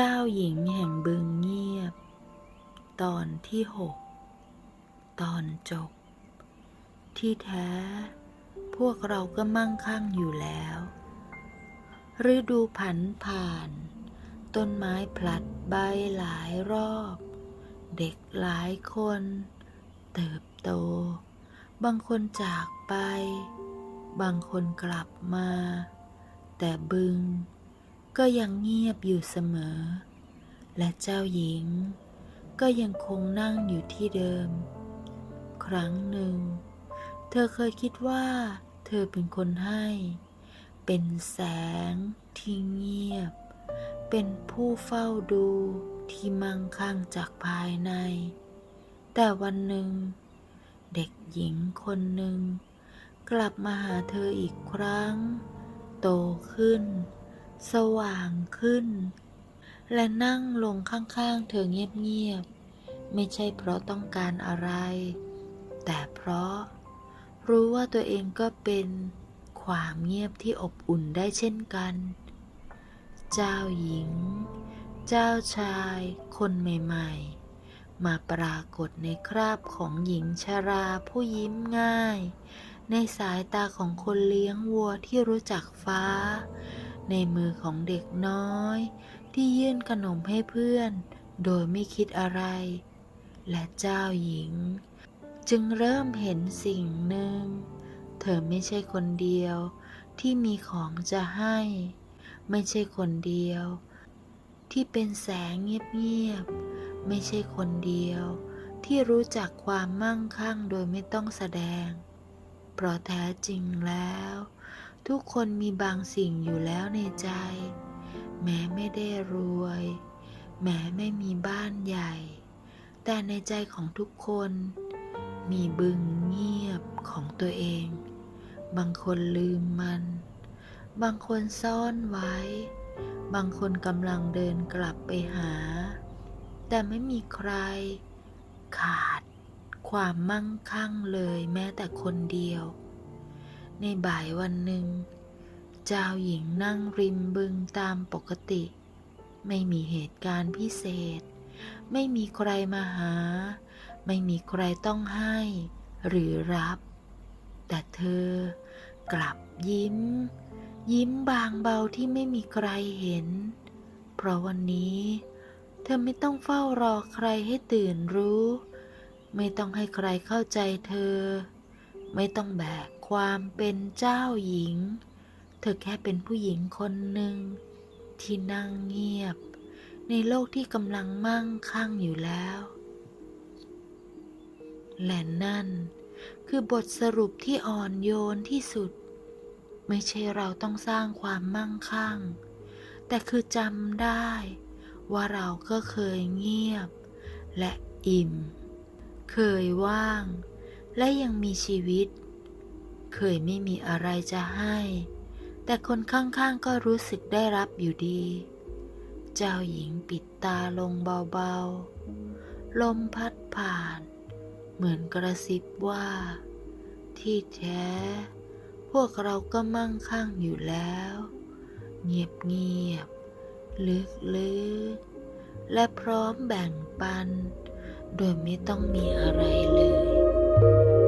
เจ้าหญิงแห่งบึงเงียบ ตอนที่หกตอนจบ ที่แท้ พวกเราก็มั่งคั่งอยู่แล้วฤดูผันผ่าน ต้นไม้พลัดใบหลายรอบ เด็กหลายคน เติบโต บางคนจากไป บางคนกลับมา แต่บึง ก็ยังเงียบอยู่เสมอ และเจ้าหญิง ก็ยังคงนั่งอยู่ที่เดิม ครั้งหนึ่ง เธอเคยคิดว่า เธอเป็นคนให้ เป็นแสงที่เงียบ เป็นผู้เฝ้าดูที่มั่งคั่งจากภายใน แต่วันหนึ่ง เด็กหญิงคนหนึ่ง กลับมาหาเธออีกครั้ง โตขึ้น สว่างขึ้น และนั่งลงข้างๆ เธอเงียบๆ ไม่ใช่เพราะต้องการอะไร แต่เพราะรู้ว่าตัวเองก็เป็นความเงียบที่อบอุ่นได้เช่นกัน เจ้าหญิง เจ้าชาย คนใหม่ๆ มาปรากฏในคราบของหญิงชราผู้ยิ้มง่าย ในสายตาของคนเลี้ยงวัวที่รู้จักฟ้า ในมือของเด็กน้อย ที่ยื่นขนมให้เพื่อน โดยไม่คิดอะไร และเจ้าหญิง จึงเริ่มเห็นสิ่งหนึ่ง เธอไม่ใช่คนเดียวที่มีของจะให้ ไม่ใช่คนเดียว ที่เป็นแสงเงียบๆไม่ใช่คนเดียว ที่รู้จักความมั่งคั่งโดยไม่ต้องแสดง เพราะแท้จริงแล้ว ทุกคนมีบางสิ่งอยู่แล้วในใจ แม้ไม่ได้รวย แม้ไม่มีบ้านใหญ่ แต่ในใจของทุกคน มีบึงเงียบของตัวเอง บางคนลืมมัน บางคนซ่อนไว้ บางคนกำลังเดินกลับไปหา แต่ไม่มีใคร ขาด ความมั่งคั่งเลยแม้แต่คนเดียว ในบ่ายวันหนึ่ง เจ้าหญิงนั่งริมบึงตามปกติ ไม่มีเหตุการณ์พิเศษ ไม่มีใครมาหา ไม่มีใครต้องให้หรือรับ แต่เธอกลับยิ้ม ยิ้มบางเบาที่ไม่มีใครเห็น เพราะวันนี้ เธอไม่ต้องเฝ้ารอใครให้ตื่นรู้ ไม่ต้องให้ใครเข้าใจเธอ ไม่ต้องแบก ความเป็นเจ้าหญิง เธอแค่เป็นผู้หญิงคนหนึ่ง ที่นั่งเงียบ ในโลกที่กำลังมั่งคั่งอยู่แล้ว และนั่นคือบทสรุปที่อ่อนโยนที่สุด ไม่ใช่เราต้องสร้างความมั่งคั่ง แต่คือจำได้ ว่าเราก็เคยเงียบ และอิ่ม เคยว่าง และยังมีชีวิต เคยไม่มีอะไรจะให้ แต่คนข้างๆก็รู้สึกได้รับอยู่ดี เจ้าหญิงปิดตาลงเบาๆ ลมพัดผ่าน เหมือนกระซิบว่า ที่แท้ พวกเราก็มั่งคั่งอยู่แล้ว เงียบเงียบๆลึกลึกๆและพร้อมแบ่งปัน โดยไม่ต้องมีอะไรเลย